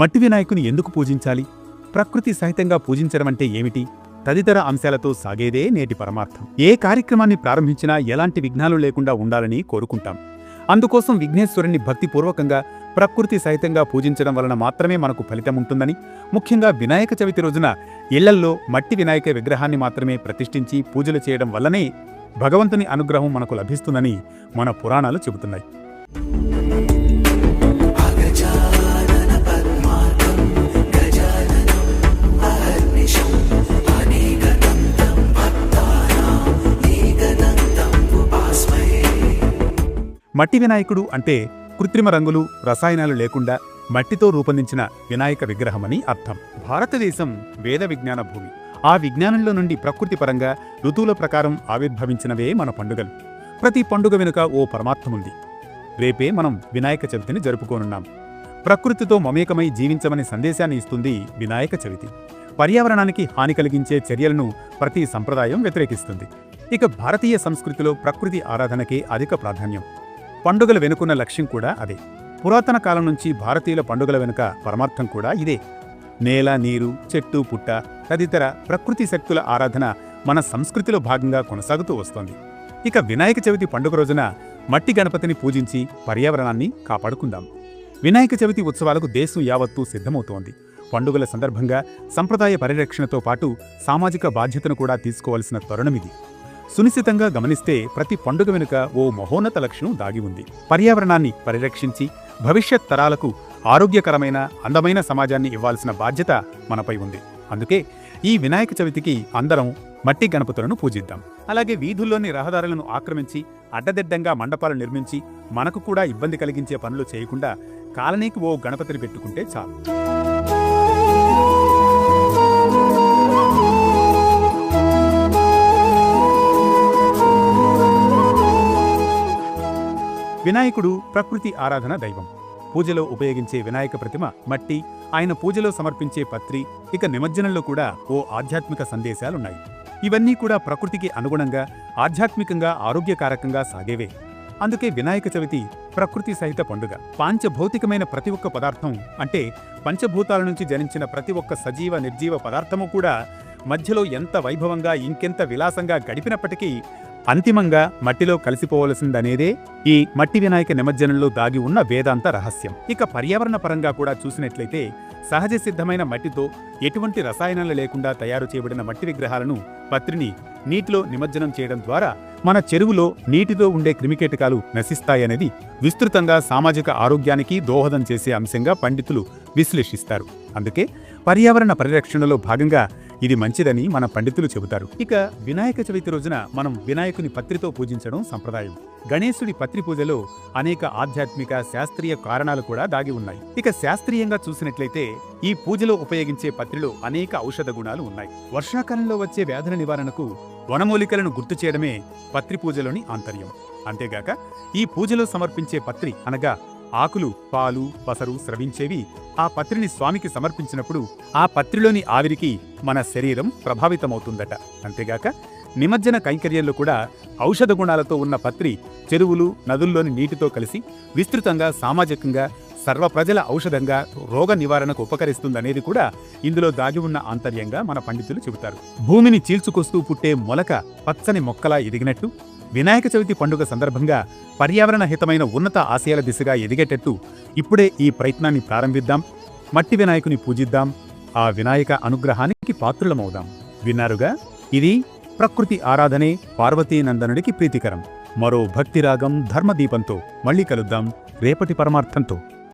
మట్టి వినాయకుని ఎందుకు పూజించాలి? ప్రకృతి సహితంగా పూజించడం అంటే ఏమిటి? తదితర అంశాలతో సాగేదే నేటి పరమార్థం. ఏ కార్యక్రమాన్ని ప్రారంభించినా ఎలాంటి విఘ్నాలు లేకుండా ఉండాలని కోరుకుంటాం. అందుకోసం విఘ్నేశ్వరుని భక్తిపూర్వకంగా ప్రకృతి సహితంగా పూజించడం వలన మాత్రమే మనకు ఫలితం ఉంటుందని ముఖ్యంగా వినాయక చవితి రోజున ఇళ్ళల్లో మట్టి వినాయక విగ్రహాన్ని మాత్రమే ప్రతిష్ఠించి పూజలు చేయడం వల్లనే భగవంతుని అనుగ్రహం మనకు లభిస్తుందని మన పురాణాలు చెబుతున్నాయి. మట్టి వినాయకుడు అంటే కృత్రిమ రంగులు రసాయనాలు లేకుండా మట్టితో రూపొందించిన వినాయక విగ్రహమని అర్థం. భారతదేశం వేద విజ్ఞాన భూమి. ఆ విజ్ఞానంలో నుండి ప్రకృతి పరంగా ఋతువుల ప్రకారం ఆవిర్భవించినవే మన పండుగలు. ప్రతి పండుగ వెనుక ఓ పరమార్థముంది. రేపే మనం వినాయక చవితిని జరుపుకోనున్నాం. ప్రకృతితో మమేకమై జీవించమని సందేశాన్ని ఇస్తుంది వినాయక చవితి. పర్యావరణానికి హాని కలిగించే చర్యలను ప్రతి సంప్రదాయం వ్యతిరేకిస్తుంది. ఇక భారతీయ సంస్కృతిలో ప్రకృతి ఆరాధనకే అధిక ప్రాధాన్యం. పండుగల వెనుకున్న లక్ష్యం కూడా అదే. పురాతన కాలం నుంచి భారతీయుల పండుగల వెనుక పరమార్థం కూడా ఇదే. నేల నీరు చెట్టు పుట్ట తదితర ప్రకృతి శక్తుల ఆరాధన మన సంస్కృతిలో భాగంగా కొనసాగుతూ వస్తోంది. ఇక వినాయక చవితి పండుగ రోజున మట్టి గణపతిని పూజించి పర్యావరణాన్ని కాపాడుకుందాం. వినాయక చవితి ఉత్సవాలకు దేశం యావత్తూ సిద్ధమవుతోంది. పండుగల సందర్భంగా సంప్రదాయ పరిరక్షణతో పాటు సామాజిక బాధ్యతను కూడా తీసుకోవాల్సిన తరుణమిది సునిశ్చితంగా గమనిస్తే ప్రతి పండుగ వెనుక ఓ మహోన్నత లక్షణం దాగి ఉంది. పర్యావరణాన్ని పరిరక్షించి భవిష్యత్ తరాలకు ఆరోగ్యకరమైన అందమైన సమాజాన్ని ఇవ్వాల్సిన బాధ్యత మనపై ఉంది. అందుకే ఈ వినాయక చవితికి అందరం మట్టి గణపతులను పూజిద్దాం. అలాగే వీధుల్లోని రహదారులను ఆక్రమించి అడ్డదిడ్డంగా మండపాలు నిర్మించి మనకు కూడా ఇబ్బంది కలిగించే పనులు చేయకుండా కాలనీకి ఓ గణపతిని పెట్టుకుంటే చాలు. వినాయకుడు ప్రకృతి ఆరాధన దైవం. పూజలో ఉపయోగించే వినాయక ప్రతిమ మట్టి ఆయన పూజలో సమర్పించే పత్రి ఇక నిమజ్జనంలో కూడా ఓ ఆధ్యాత్మిక సందేశాలున్నాయి. ఇవన్నీ కూడా ప్రకృతికి అనుగుణంగా ఆధ్యాత్మికంగా ఆరోగ్యకారకంగా సాగేవే. అందుకే వినాయక చవితి ప్రకృతి సహిత పండుగ. పాంచభౌతికమైన ప్రతి ఒక్క పదార్థం అంటే పంచభూతాల నుంచి జనించిన ప్రతి ఒక్క సజీవ నిర్జీవ పదార్థము కూడా మధ్యలో ఎంత వైభవంగా ఇంకెంత విలాసంగా గడిపినప్పటికీ అంతిమంగా మట్టిలో కలిసిపోవలసిందనేదే ఈ మట్టి వినాయక నిమజ్జనంలో దాగి ఉన్న వేదాంత రహస్యం. ఇక పర్యావరణ పరంగా కూడా చూసినట్లయితే సహజ సిద్ధమైన మట్టితో ఎటువంటి రసాయనాలు లేకుండా తయారు చేయబడిన మట్టి విగ్రహాలను పత్రిని నీటిలో నిమజ్జనం చేయడం ద్వారా మన చెరువులో నీటితో ఉండే క్రిమికీటకాలు నశిస్తాయనేది విస్తృతంగా సామాజిక ఆరోగ్యానికి దోహదం చేసే అంశంగా పండితులు విశ్లేషిస్తారు. అందుకే పర్యావరణ పరిరక్షణలో భాగంగా ఇది మంచిదని మన పండితులు చెబుతారు. ఇక వినాయక చవితి రోజున మనం వినాయకుని పత్రితో పూజించడం సంప్రదాయం. గణేశుడి పత్రి పూజలో అనేక ఆధ్యాత్మిక శాస్త్రీయ కారణాలు కూడా దాగి ఉన్నాయి. ఇక శాస్త్రీయంగా చూసినట్లయితే ఈ పూజలో ఉపయోగించే పత్రిలో అనేక ఔషధ గుణాలు ఉన్నాయి. వర్షాకాలంలో వచ్చే వ్యాధుల నివారణకు వనమూలికలను గుర్తు చేయడమే పత్రి పూజలోని ఆంతర్యం. అంతేగాక ఈ పూజలో సమర్పించే పత్రి అనగా ఆకులు పాలు పసరు స్రవించేవి ఆ పత్రిని స్వామికి సమర్పించినప్పుడు ఆ పత్రిలోని ఆవిరికి మన శరీరం ప్రభావితమవుతుందట. అంతేగాక నిమజ్జన కైంకర్యంలో కూడా ఔషధ గుణాలతో ఉన్న పత్రి చెరువులు నదుల్లోని నీటితో కలిసి విస్తృతంగా సామాజికంగా సర్వ ప్రజల ఔషధంగా రోగ నివారణకు ఉపకరిస్తుందనేది కూడా ఇందులో దాగి ఉన్న ఆంతర్యంగా మన పండితులు చెబుతారు. భూమిని చీల్చుకొస్తూ పుట్టే మొలక పచ్చని మొక్కలా ఎదిగినట్టు వినాయక చవితి పండుగ సందర్భంగా పర్యావరణ హితమైన ఉన్నత ఆశయాల దిశగా ఎదిగేటట్టు ఇప్పుడే ఈ ప్రయత్నాన్ని ప్రారంభిద్దాం. మట్టి వినాయకుని పూజిద్దాం. ఆ వినాయక అనుగ్రహానికి పాత్రులమవుదాం. విన్నారుగా? ఇది ప్రకృతి ఆరాధనే పార్వతీనందనుడికి ప్రీతికరం. మరో భక్తిరాగం ధర్మదీపంతో మళ్ళీ కలుద్దాం. రేపటి పరమార్థంతో.